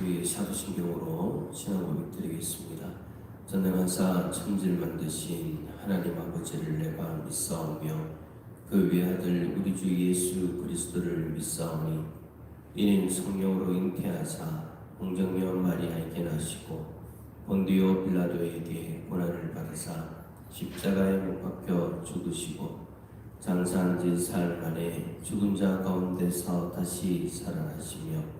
우리 사도신경으로 신앙 고백 드리겠습니다. 전능한사 천지를 만드신 하나님 아버지를 내가 믿사오며 그 외아들 우리 주 예수 그리스도를 믿사오니 이는 성령으로 잉태하사 공정녀 마리아에게 나시고 본디오 빌라도에게 고난을 받으사 십자가에 못 박혀 죽으시고 장사한 지 사흘 만에 죽은 자 가운데서 다시 살아나시며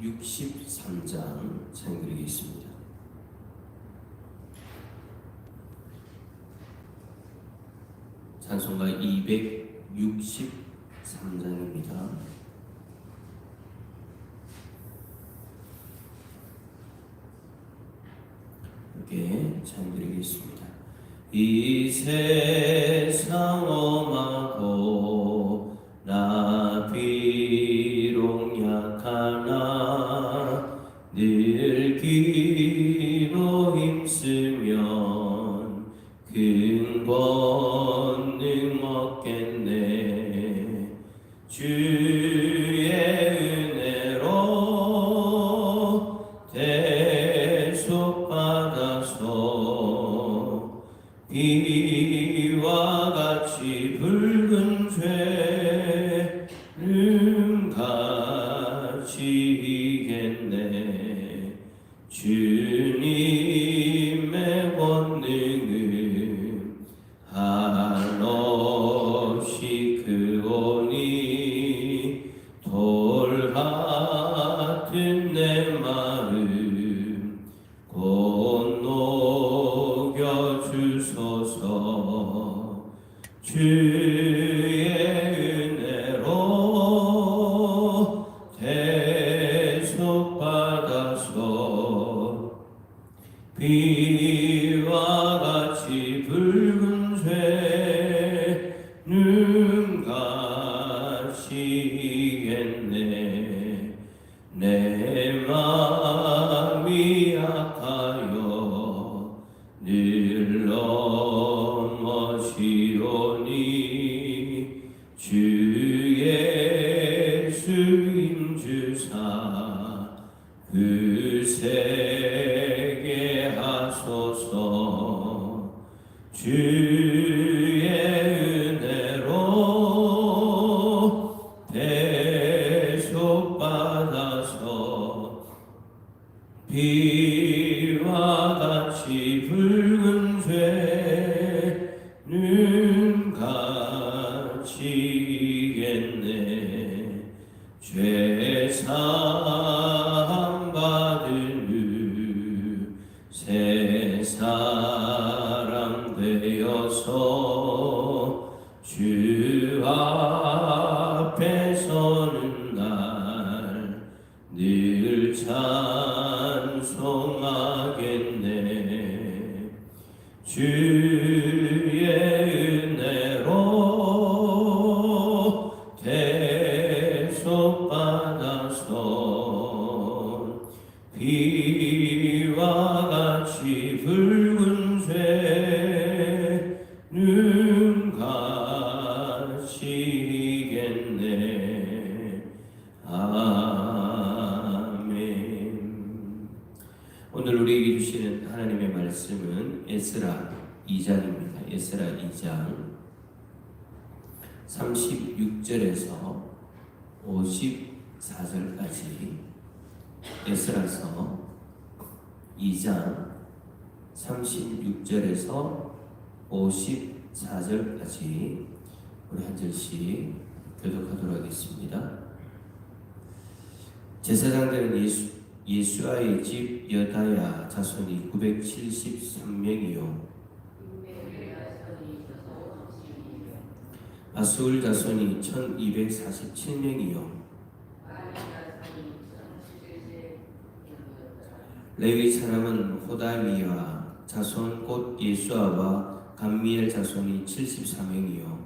263장 찬양드리겠습니다. 찬송가 263장입니다. 이렇게 찬양드리겠습니다. 이 세상 엄하고 대 내마 주 앞에 서는 날 늘 찬송하겠네. 주의 은혜로 대속받아서 비와 같이 붉은 죄 에스라 2장입니다. 에스라 2장 36절에서 54절까지 에스라서 2장 36절에서 54절까지 우리 한 절씩 교독하도록 하겠습니다. 제사장들은 예수, 예수아의 집 여다야 자손이 973명이요. 아수울 자손이 1247명이요. 레위 사람은 호다위와 자손 곧 예수아와 감미엘 자손이 74명이요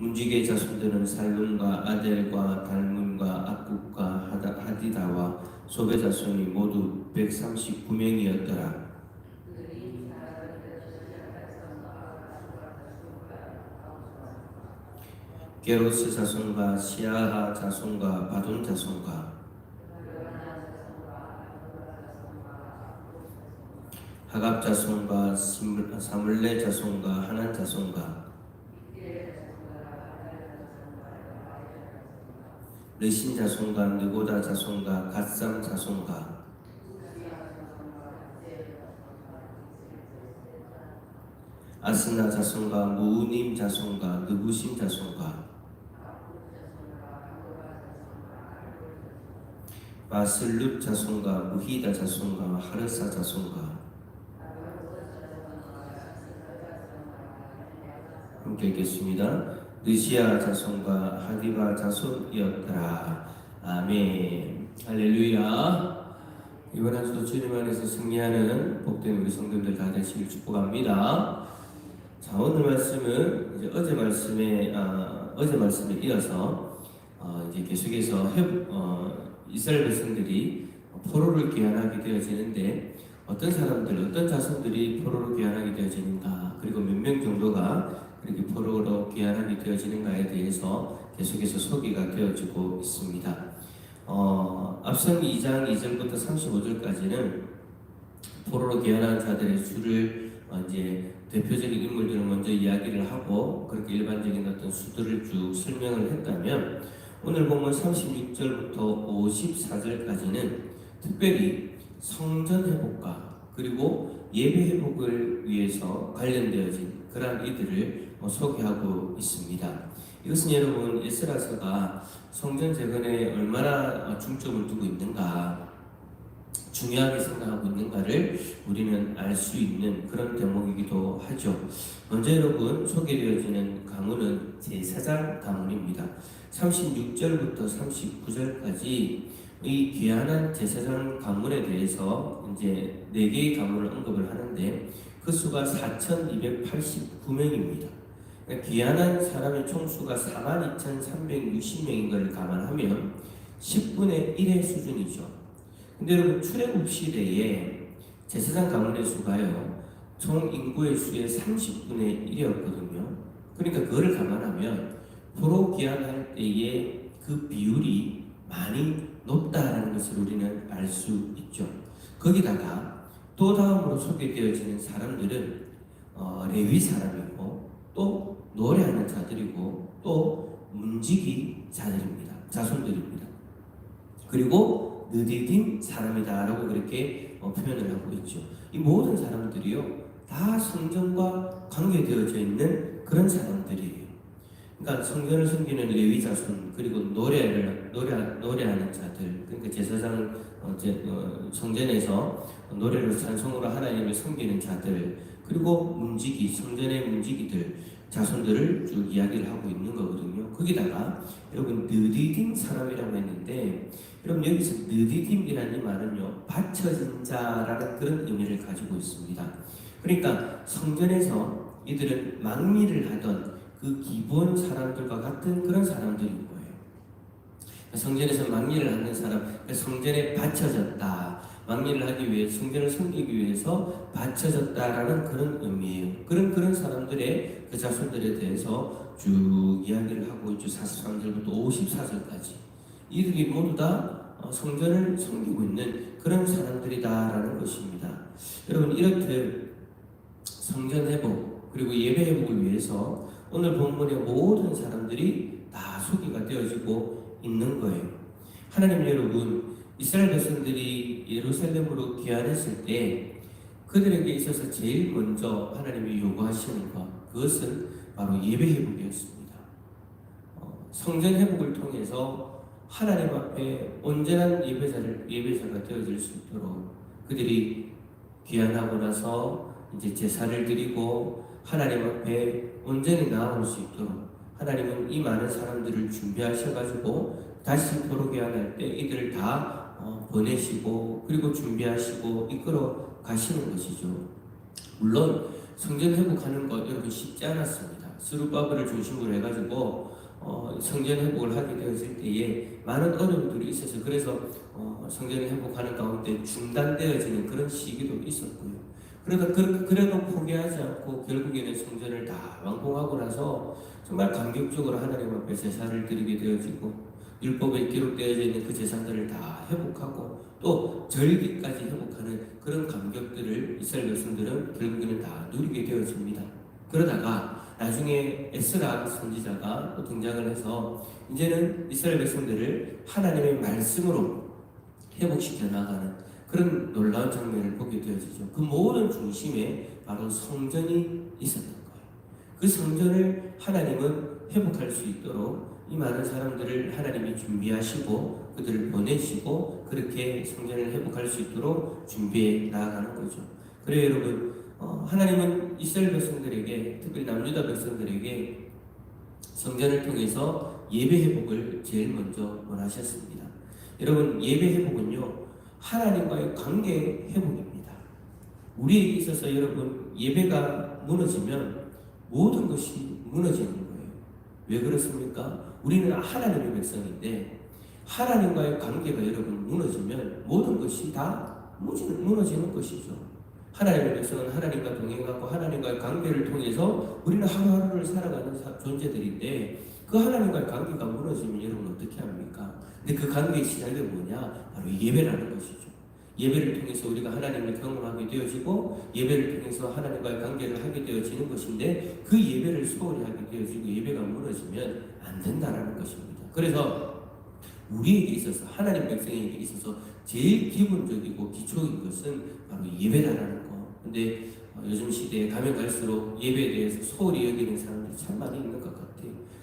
문지게 자손들은 살룸과 아델과 달문과 악국과 하디다와 소베 자손이 모두 139명이었더라. 게로스 자손과 시아하 자손과 바돈 자손과 하갑 자손과 사물레 자손과 하난 자손과 르신 자손과 느고다 자손과 갓삼 자손과 아스나 자손과 무우님 자손과 느부심 자손과 마슬룻 자손과 무히다 자손과 하르사 자손과 함께 읽겠습니다. 느시아 자손과 하디바 자손이었더라. 아멘. 할렐루야. 이번 한 주도 주님 안에서 승리하는 복된 우리 성도들 다 되시길 축복합니다. 자 오늘 말씀은 이제 어제 말씀에 아, 어제 말씀에 이어서 어, 이제 계속해서 해, 어, 이스라엘 백성들이 포로를 귀환하게 되어지는데 어떤 사람들, 어떤 자손들이 포로로 귀환하게 되어지는가, 그리고 몇 명 정도가 그렇게 포로로 귀환하게 되어지는가에 대해서 계속해서 소개가 되어지고 있습니다. 어, 앞선 2장 2절부터 35절까지는 포로로 귀환한 자들의 수를 어, 이제 대표적인 인물들을 먼저 이야기를 하고 그렇게 일반적인 어떤 수들을 쭉 설명을 했다면 오늘 보면 36절부터 54절까지는 특별히 성전 회복과 그리고 예배 회복을 위해서 관련되어진 그러한 이들을 어, 소개하고 있습니다. 이것은 여러분 에스라서가 성전 재건에 얼마나 어, 중점을 두고 있는가 중요하게 생각하고 있는가를 우리는 알 수 있는 그런 대목이기도 하죠. 먼저 여러분 소개되어지는 가문은 제4장 가문입니다. 36절부터 39절까지 이 귀한한 제사장 가문에 대해서 이제 네 개의 가문을 언급을 하는데 그 수가 4,289명입니다. 그러니까 귀한한 사람의 총수가 42,360명인 걸 감안하면 10분의 1의 수준이죠. 근데 여러분 출애굽 시대에 제사장 가문의 수가요 총 인구의 수의 30분의 1이었거든요. 그러니까 그거를 감안하면 포로 귀환할 때의 그 비율이 많이 높다라는 것을 우리는 알 수 있죠. 거기다가 또 다음으로 소개되어지는 사람들은 어, 레위 사람이고 또 노래하는 자들이고 또 문지기 자들입니다. 자손들입니다. 그리고 느디딘 사람이다라고 그렇게 어, 표현을 하고 있죠. 이 모든 사람들이요 다 성전과 관계되어져 있는 그런 사람들이에요. 그러니까 성전을 섬기는 레위 자손 그리고 노래를 노래 노래하는 자들 그러니까 제사장 어, 제, 어, 성전에서 노래로 찬송으로 하나님을 섬기는 자들 그리고 문지기 성전의 문지기들 자손들을 쭉 이야기를 하고 있는 거거든요. 거기다가 여러분 느디딤 사람이라고 했는데 여러분 여기서 느디딤이라는 이 말은요 받쳐진 자라는 그런 의미를 가지고 있습니다. 그러니까 성전에서 이들은 망리를 하던 그 기본 사람들과 같은 그런 사람들인 거예요. 성전에서 망리를 하는 사람, 그러니까 성전에 바쳐졌다. 망리를 하기 위해 성전을 섬기기 위해서 바쳐졌다라는 그런 의미예요. 그런 그런 사람들의 그 자손들에 대해서 쭉 이야기를 하고 있죠. 43절부터 54절까지 이들이 모두 다 어, 성전을 섬기고 있는 그런 사람들이다라는 것입니다. 여러분 이렇게 성전 회복 그리고 예배 회복을 위해서 오늘 본문의 모든 사람들이 다 소개가 되어지고 있는 거예요. 하나님 여러분, 이스라엘 백성들이 예루살렘으로 귀환했을 때 그들에게 있어서 제일 먼저 하나님이 요구하시는 것, 그것은 바로 예배 회복이었습니다. 어, 성전 회복을 통해서 하나님 앞에 온전한 예배자를 예배자가 되어질 수 있도록 그들이 귀환하고 나서 이제 제사를 드리고 하나님 앞에 온전히 나아올 수 있도록 하나님은 이 많은 사람들을 준비하셔가지고 다시 도로게 할때 이들을 다 어, 보내시고 그리고 준비하시고 이끌어 가시는 것이죠. 물론 성전 회복하는 것 여러분 쉽지 않았습니다. 스루바브를 중심으로 해가지고 어, 성전 회복을 하게 되었을 때에 많은 어려움들이 있어서 그래서 어, 성전 회복하는 가운데 중단되어지는 그런 시기도 있었고요. 그러다 그, 그래도 포기하지 않고 결국에는 성전을 다 완공하고 나서 정말 감격적으로 하나님 앞에 제사를 드리게 되어지고 율법에 기록되어져 있는 그 제사들을 다 회복하고 또 절기까지 회복하는 그런 감격들을 이스라엘 백성들은 결국에는 다 누리게 되어집니다. 그러다가 나중에 에스라 선지자가 또 등장을 해서 이제는 이스라엘 백성들을 하나님의 말씀으로 회복시켜 나가는 그런 놀라운 장면을 보게 되어지죠. 그 모든 중심에 바로 성전이 있었던 거예요. 그 성전을 하나님은 회복할 수 있도록 이 많은 사람들을 하나님이 준비하시고 그들을 보내시고 그렇게 성전을 회복할 수 있도록 준비해 나아가는 거죠. 그래요, 여러분. 어, 하나님은 이스라엘 백성들에게 특별히 남유다 백성들에게 성전을 통해서 예배 회복을 제일 먼저 원하셨습니다. 여러분 예배 회복은요 하나님과의 관계 회복입니다. 우리에게 있어서 여러분 예배가 무너지면 모든 것이 무너지는 거예요. 왜 그렇습니까? 우리는 하나님의 백성인데 하나님과의 관계가 여러분 무너지면 모든 것이 다 무너지는, 무너지는 것이죠. 하나님의 백성은 하나님과 동행하고 하나님과의 관계를 통해서 우리는 하루하루를 살아가는 사- 존재들인데 그 하나님과의 관계가 무너지면 여러분 어떻게 합니까? 근데 그 관계의 시작이 뭐냐? 바로 예배라는 것이죠. 예배를 통해서 우리가 하나님을 경험하게 되어지고 예배를 통해서 하나님과의 관계를 하게 되어지는 것인데 그 예배를 소홀히 하게 되어지고 예배가 무너지면 안 된다라는 것입니다. 그래서 우리에게 있어서 하나님 백성에게 있어서 제일 기본적이고 기초인 것은 바로 예배다라는 거. 근데 어, 요즘 시대에 가면 갈수록 예배에 대해서 소홀히 여기는 사람들이 참 많이 있는 것 같아요.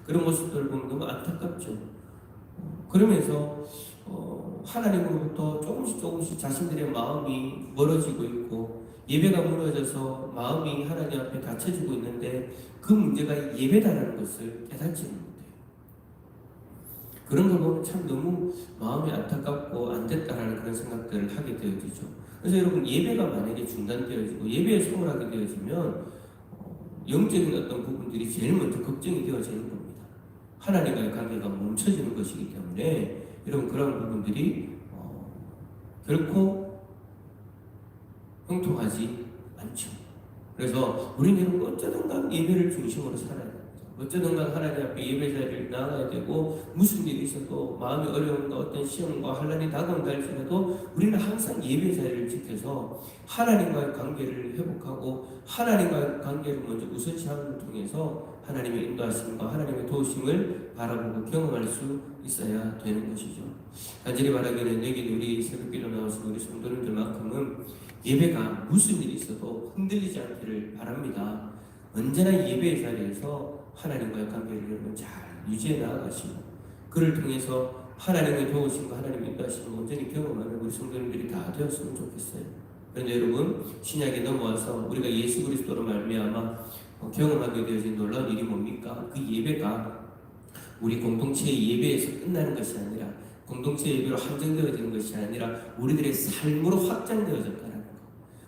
그런 모습들을 보면 너무 안타깝죠. 어, 그러면서 어, 하나님으로부터 조금씩 조금씩 자신들의 마음이 멀어지고 있고 예배가 무너져서 마음이 하나님 앞에 닫혀지고 있는데 그 문제가 예배다라는 것을 깨닫지는 못해요. 그런 걸 보면 참 너무 마음이 안타깝고 안 됐다라는 그런 생각들을 하게 되어지죠. 그래서 여러분 예배가 만약에 중단되어지고 예배에 소홀하게 되어지면 어, 영적인 어떤 부분들이 제일 먼저 걱정이 되어지는 겁니다. 하나님과의 관계가 멈춰지는 것이기 때문에 여러분 그런 부분들이 어, 결코 형통하지 않죠. 그래서 우리는 여러분 어쩌든 간 예배를 중심으로 살아야 됩니다. 어쩌든 간 하나님 앞에 예배 자리를 나가야 되고 무슨 일이 있어도 마음의 어려움과 어떤 시험과 환란이 다가온다 할지라도 우리는 항상 예배 자리를 지켜서 하나님과의 관계를 회복하고 하나님과의 관계를 먼저 우선시함을 통해서 하나님의 인도하심과 하나님의 도우심을 바라보고 경험할 수 있어야 되는 것이죠. 간절히 바라기는 여기 우리 새벽기도 나오신 우리 성도님들만큼은 예배가 무슨 일이 있어도 흔들리지 않기를 바랍니다. 언제나 예배의 자리에서 하나님과의 관계를 잘 유지해 나아가시고 그를 통해서 하나님의 도우심과 하나님의 인도하심을 온전히 경험하는 우리 성도님들이 다 되었으면 좋겠어요. 그런데 여러분 신약에 넘어와서 우리가 예수 그리스도로 말미암아 어, 경험하게 되어진 놀라운 일이 뭡니까? 그 예배가 우리 공동체의 예배에서 끝나는 것이 아니라 공동체 예배로 한정되어지는 것이 아니라 우리들의 삶으로 확장되어졌다는 거.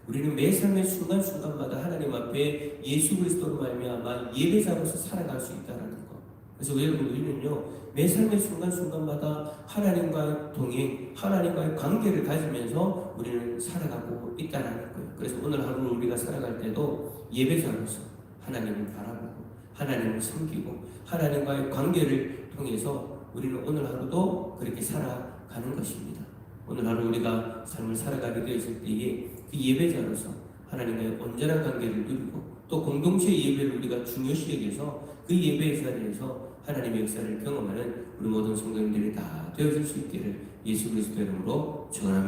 우리는 매 삶의 순간순간마다 하나님 앞에 예수 그리스도로 말미암아 예배자로서 살아갈 수 있다는 거. 그래서 여러분 우리는요 매 삶의 순간순간마다 하나님과의 동행, 하나님과의 관계를 가지면서 우리는 살아가고 있다는 거예요. 그래서 오늘 하루 우리가 살아갈 때도 예배자로서 하나님을 바라보고 하나님을 섬기고 하나님과의 관계를 통해서 우리는 오늘 하루도 그렇게 살아가는 것입니다. 오늘 하루 우리가 삶을 살아가게 되었을 때에 그 예배자로서 하나님과의 온전한 관계를 누리고 또 공동체 예배를 우리가 중요시 여겨서 그 예배의 자리에서 하나님의 역사를 경험하는 우리 모든 성도님들이 다 되어질 수 있기를 예수 그리스도 이름으로 축원합니다.